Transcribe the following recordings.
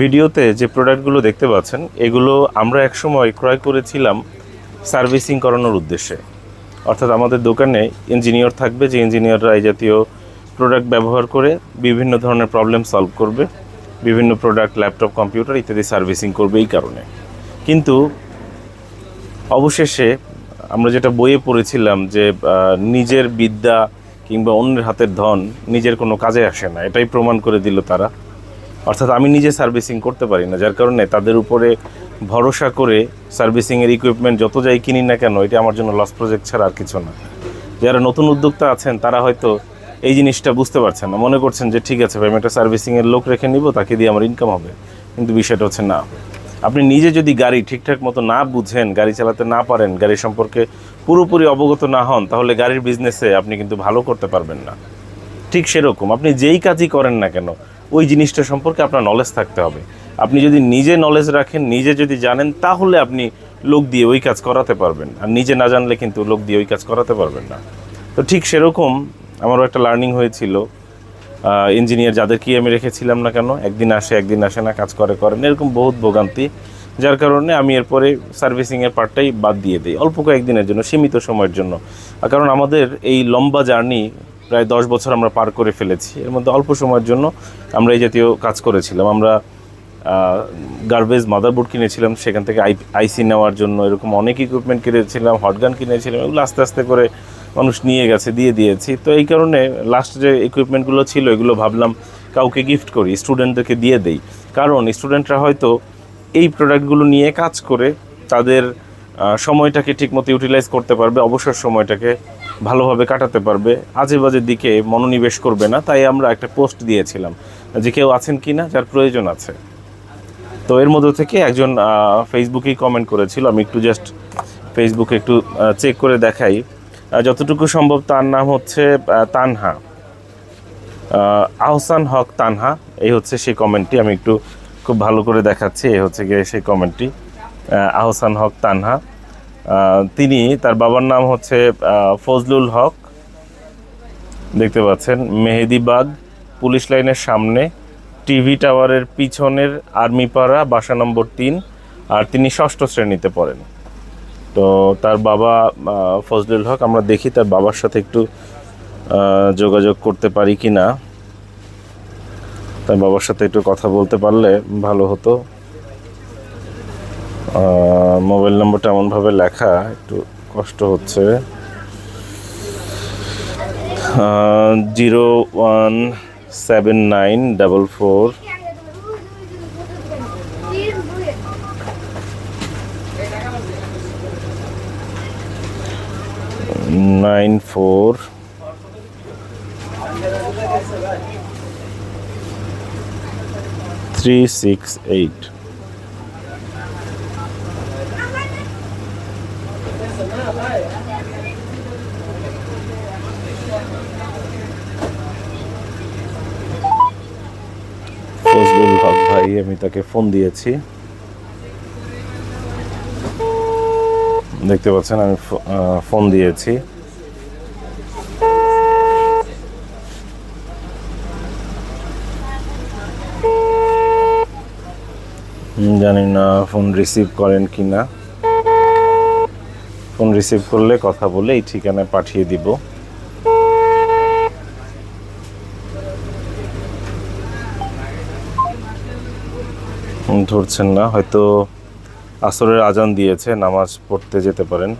ভিডিওতে যে প্রোডাক্টগুলো দেখতে পাচ্ছেন, এগুলো আমরা একসময় ক্রয় করেছিলাম সার্ভিসিং করানোর উদ্দেশ্যে। অর্থাৎ আমাদের দোকানে ইঞ্জিনিয়ার থাকবে, যে ইঞ্জিনিয়াররা এই জাতীয় প্রোডাক্ট ব্যবহার করে বিভিন্ন ধরনের প্রবলেম সলভ করবে, বিভিন্ন প্রোডাক্ট, ল্যাপটপ, কম্পিউটার ইত্যাদি সার্ভিসিং করবে এই কারণে। কিন্তু অবশেষে আমরা যেটা বইয়ে পড়েছিলাম যে নিজের বিদ্যা কিংবা অন্যের হাতের ধন নিজের কোনো কাজে আসে না, এটাই প্রমাণ করে দিল তারা। অর্থাৎ আমি নিজে সার্ভিসিং করতে পারি না, যার কারণে তাদের উপরে ভরসা করে সার্ভিসিংয়ের ইকুইপমেন্ট যত যাই কিনি না কেন, এটা আমার জন্য লস প্রজেক্ট ছাড়া আর কিছু না। যারা নতুন উদ্যোক্তা আছেন, তারা হয়তো এই জিনিসটা বুঝতে পারছেন না। মনে করছেন যে, ঠিক আছে ভাই, আমি একটা সার্ভিসিংয়ের লোক রেখে নিব, তাকে দিয়ে আমার ইনকাম হবে। কিন্তু বিষয়টা হচ্ছে না। আপনি নিজে যদি গাড়ি ঠিকঠাক মতো না বুঝেন, গাড়ি চালাতে না পারেন, গাড়ি সম্পর্কে পুরোপুরি অবগত না হন, তাহলে গাড়ির বিজনেসে আপনি কিন্তু ভালো করতে পারবেন না। ঠিক সেরকম, আপনি যেই কাজই করেন না কেন ওই জিনিসটা সম্পর্কে আপনার নলেজ থাকতে হবে। আপনি যদি নিজে নলেজ রাখেন, নিজে যদি জানেন, তাহলে আপনি লোক দিয়ে ওই কাজ করাতে পারবেন। আর নিজে না জানলে কিন্তু লোক দিয়ে ওই কাজ করাতে পারবেন না। তো ঠিক সেরকম আমারও একটা লার্নিং হয়েছিল। ইঞ্জিনিয়ার যাদেরকে আমি রেখেছিলাম না কেন, একদিন আসে একদিন আসে না, কাজ করে করেন এরকম বহুত ভোগান্তি। যার কারণে আমি এরপরে সার্ভিসিংয়ের পার্টটাই বাদ দিয়ে দিই, অল্প কয়েকদিনের জন্য, সীমিত সময়ের জন্য। কারণ আমাদের এই লম্বা জার্নি প্রায় দশ বছর আমরা পার করে ফেলেছি। এর মধ্যে অল্প সময়ের জন্য আমরা এই জাতীয় কাজ করেছিলাম। আমরা গার্বেজ মাদারবোর্ড কিনেছিলাম, সেখান থেকে আই আইসি নেওয়ার জন্য এরকম অনেক ইকুইপমেন্ট কিনেছিলাম হটগান কিনেছিলাম, এগুলো আস্তে আস্তে করে মানুষ নিয়ে গেছে, দিয়ে দিয়েছি। তো এই কারণে লাস্ট যে ইকুইপমেন্টগুলো ছিল, এগুলো ভাবলাম কাউকে গিফট করি স্টুডেন্টদেরকে দিয়ে দেই। কারণ স্টুডেন্টরা হয়তো এই প্রোডাক্টগুলো নিয়ে কাজ করে তাদের সময়টাকে ঠিকমতো ইউটিলাইজ করতে পারবে, অবসর সময়টাকে ভালোভাবে কাটাতে পারবে। আজে বাজে দিকে মনোনিবেশ করবে না, তাই আমরা একটা পোস্ট দিয়েছিলাম যে কেউ আছেন কি না, যার প্রয়োজন আছে। তো এর মধ্যে থেকে একজন ফেসবুকেই কমেন্ট করেছিল, আমি একটু জাস্ট ফেসবুকে একটু চেক করে দেখাই। যতটুকু সম্ভব তার নাম হচ্ছে তানহা। আহসান হক তানহা, এই হচ্ছে সেই কমেন্টটি আমি একটু খুব ভালো করে দেখাচ্ছি, এই হচ্ছে গিয়ে সেই কমেন্টটি আহসান হক তানহা। তিনি, তার বাবার নাম হচ্ছে ফজলুল হক। দেখতে পাচ্ছেন, মেহেদিবাগ, পুলিশ লাইনের সামনে, টিভি টাওয়ারের পিছনের আর্মিপাড়া, বাসা নম্বর তিন, আর তিনি ষষ্ঠ শ্রেণীতে পড়েন। তো তার বাবা ফজলুল হক, আমরা দেখি তার বাবার সাথে একটু যোগাযোগ করতে পারি কি না তার বাবার সাথে একটু কথা বলতে পারলে ভালো হতো। মোবাইল নম্বরটা এমনভাবে লেখা, একটু কষ্ট হচ্ছে। Zero one seven nine double four. Nine four. Three six eight Fazlul Haque ভাই, আমি তাকে ফোন দিয়েছি। দেখতে পাচ্ছেন, আমি ফোন দিয়েছি। জানি না ফোন রিসিভ করেন কি না ফোন রিসিভ করলে কথা বলে এই ঠিকানায় পাঠিয়ে দিব। ধরছেন না, হয়তো আসরের আজান দিয়েছে, নামাজ পড়তে যেতে পারেন।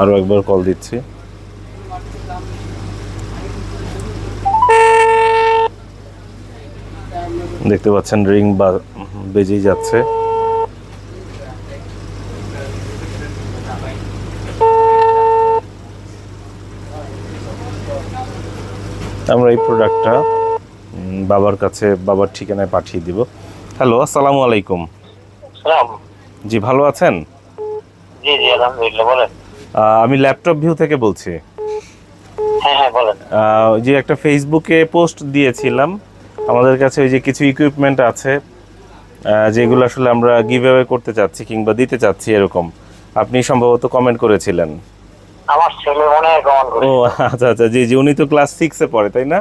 আরও একবার কল দিচ্ছি। দেখতে পাচ্ছেন রিং বা বেজেই যাচ্ছে। আমরা এই প্রোডাক্টটা বাবার কাছে বাবার ঠিকানায় পাঠিয়ে দিব। হ্যালো আসসালামু আলাইকুম। সালাম জি ভালো আছেন? জি জি আলহামদুলিল্লাহ বলেন। আমি ল্যাপটপ ভিউ থেকে বলছি। হ্যাঁ হ্যাঁ বলেন। ওই যে একটা ফেসবুকে পোস্ট দিয়েছিলাম। আমাদের কাছে ওই যে কিছু ইকুইপমেন্ট আছে যেগুলো আসলে আমরা গিভ অ্যাওয়ে করতে চাচ্ছি কিংবা দিতে চাচ্ছি এরকম। আপনি সম্ভবত কমেন্ট করেছিলেন। আমার ছেলে মনে হয় কমান করে ও আচ্ছা আচ্ছা জি জি উনি তো ক্লাস সিক্সে পড়ে তাই না?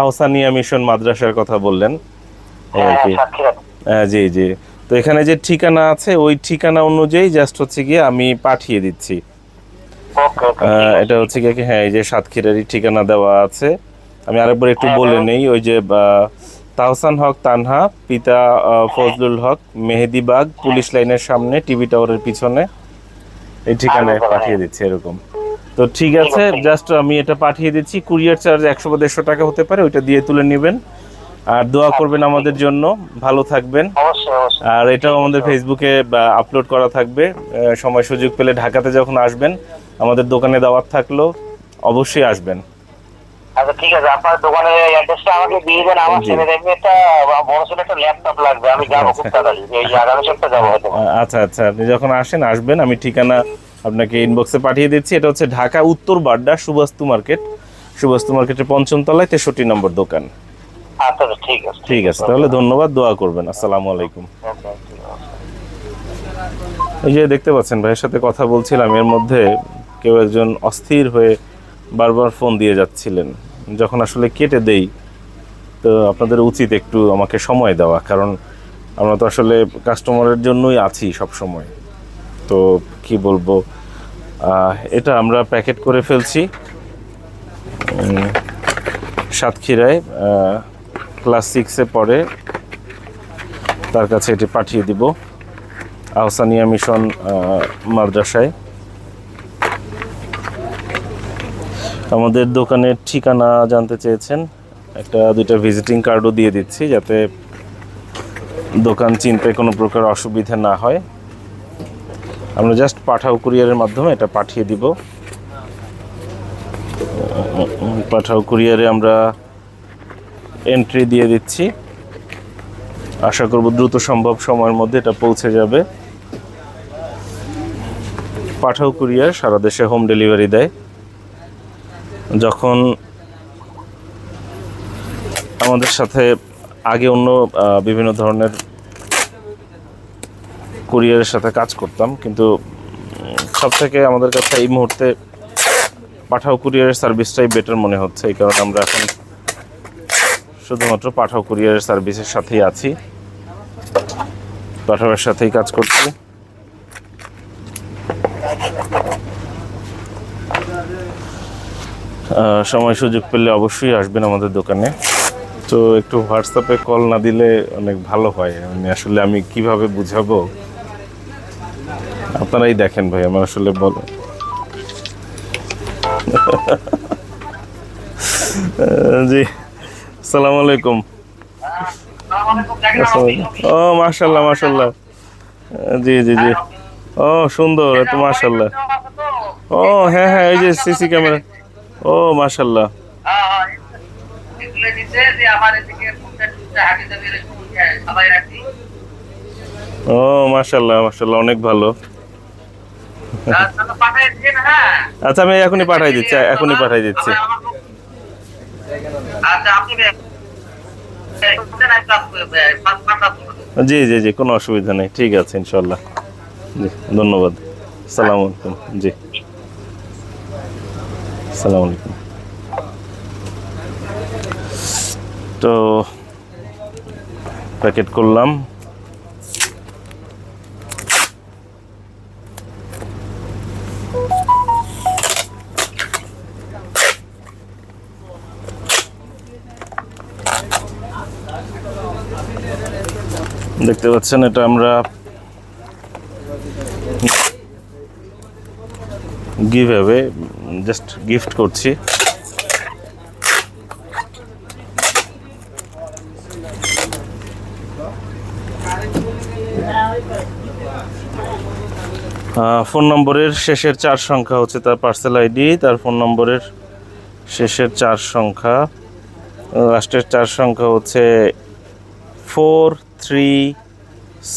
আহসানিয়া মিশন মাদ্রাসার কথা বললেন। হ্যাঁ হ্যাঁ হ্যাঁ, জি জি। তো এখানে যে ঠিকানা আছে ওই ঠিকানা অনুযায়ী জাস্ট হচ্ছে গিয়ে আমি পাঠিয়ে দিচ্ছি। এটা হচ্ছে গিয়ে কি, হ্যাঁ এই যে সাতক্ষীরারই ঠিকানা দেওয়া আছে। আমি আরেকবার একটু হ্যাঁ, বলে হ্যাঁ। নেই ওই যে তাহসান হক তানহা পিতা ফজলুল হক মেহেদিবাগ পুলিশ লাইনের সামনে টিভি টাওয়ারের পিছনে। এই ঠিকানায় পাঠিয়ে দিচ্ছি এরকম। তো ঠিক আছে। জাস্ট আমি এটা পাঠিয়ে দিচ্ছি। কুরিয়ার চার্জ একশো বা দেড়শো টাকা হতে পারে ওইটা দিয়ে তুলে নেবেন। আর দোয়া করবেন আমাদের জন্য। ভালো থাকবেন। আর এটাও আমাদের ফেসবুকে আপলোড করা থাকবে। সময় সুযোগ পেলে ঢাকাতে যখন আসবেন আমাদের দোকানে দাওয়াত থাকল অবশ্যই আসবেন। আচ্ছা ঠিক আছে। আপনার দোকানের অ্যাড্রেসটা আমাকে দিয়ে দেন আমার ছেলে দেখবে একটা বড় ছেলে একটা ল্যাপটপ লাগবে আমি যাব খুব তাড়াতাড়ি। এই আগামী সপ্তাহে যাব আচ্ছা আচ্ছা। আপনি যখন আসেন আসবেন। আমি ঠিকানা আপনাকে ইনবক্সে পাঠিয়ে দিচ্ছি। এটা হচ্ছে ঢাকা উত্তর বাড্ডা সুবাস্তু মার্কেট। সুবাস্তু মার্কেটের পঞ্চম তলায় তেষট্টি নম্বর দোকান। আচ্ছা আচ্ছা, ঠিক আছে। ঠিক আছে তাহলে ধন্যবাদ দোয়া করবেন। আসসালামু আলাইকুম। এই যে দেখতে পাচ্ছেন ভাইয়ের সাথে কথা বলছিলাম এর মধ্যে কেউ একজন অস্থির হয়ে বারবার ফোন দিয়ে যাচ্ছিলেন। যখন আসলে কেটে দেই তো আপনাদের উচিত একটু আমাকে সময় দেওয়া কারণ আমরা তো আসলে কাস্টমারের জন্যই আছি সব সময় তো কি বলব? এটা আমরা প্যাকেট করে ফেলছি। সাতক্ষীরায় ক্লাস সিক্সে পড়ে। তার কাছে এটি পাঠিয়ে দিব। আহসানিয়া মিশন মাদ্রাসায়। আমাদের দোকানের ঠিকানা জানতে চেয়েছেন। একটা, দুইটা ভিজিটিং কার্ডও দিয়ে দিচ্ছি যাতে দোকান চিনতে কোনো প্রকার অসুবিধা না হয়। আমরা জাস্ট পাঠাও কুরিয়ারের মাধ্যমে এটা পাঠিয়ে দিব। পাঠাও কুরিয়ারে আমরা এন্ট্রি দিয়ে দিচ্ছি। আশা করব দ্রুত সম্ভব সময়ের মধ্যে এটা পৌঁছে যাবে। পাঠাও কুরিয়ার সারা দেশে হোম ডেলিভারি দেয়। যখন আমাদের সাথে আগে অন্য বিভিন্ন ধরনের কুরিয়ারের সাথে কাজ করতাম, কিন্তু সব থেকে আমাদের কাছে এই মুহূর্তে পাঠাও কুরিয়ারের সার্ভিসটাই বেটার মনে হচ্ছে, এই কারণে আমরা এখন শুধুমাত্র পাঠাও কুরিয়ারের সার্ভিসের সাথেই আছি। পাঠাওয়ের সাথেই কাজ করছি। সময় সুযোগ পেলে অবশ্যই আসবেন আমাদের দোকানে। তো একটু হোয়াটসঅ্যাপে কল না দিলে অনেক ভালো হয়। আসলে আমি কীভাবে বুঝাবো? আপনারাই দেখেন ভাই, আমার আসলে বল জি, আসসালামু আলাইকুম। ও মাশাল্লাহ মাশাল্লাহ জি জি জি। ও, সুন্দর এত মাশাল্লাহ ও হ্যাঁ হ্যাঁ এই যে সিসি ক্যামেরা। ও মাশাল্লাহ ও মাশাল্লাহ মাশাল্লাহ অনেক ভালো। আচ্ছা আমি এখনই পাঠাই দিচ্ছি, এখনই পাঠাই দিচ্ছি। আচ্ছা জি জি জি, কোনো অসুবিধা নেই, ঠিক আছে ইনশাল্লাহ জি, ধন্যবাদ। সালাম আলাইকুম, জি। সালাম আলাইকুম। তো, প্যাকেট করলাম। দেখতে পাচ্ছেন, এটা আমরা গিভ অ্যাওয়ে জাস্ট গিফট করছি ফোন নম্বরের শেষের চার সংখ্যা হচ্ছে তার পার্সেল আইডি, তার ফোন নম্বরের শেষের চার সংখ্যা। লাস্টের চার সংখ্যা হচ্ছে four three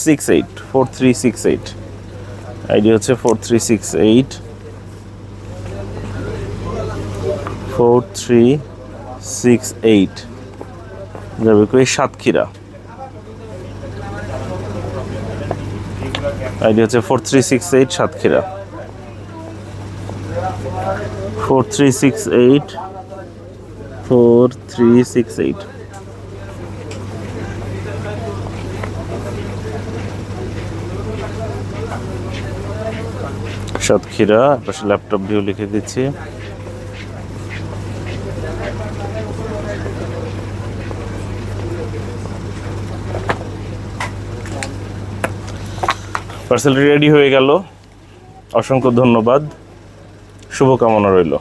six eight four three six eight ID হচ্ছে four three six eight four three six eight যাবে কই? সাতক্ষীরা। আইডি হচ্ছে four three six eight Satkhira. Four three six eight four three six eight Satkhira পাশে laptop view লিখে দিচ্ছি। পার্সেলটি ready হয়ে গেল। অসংখ্য ধন্যবাদ। শুভকামনা রইল।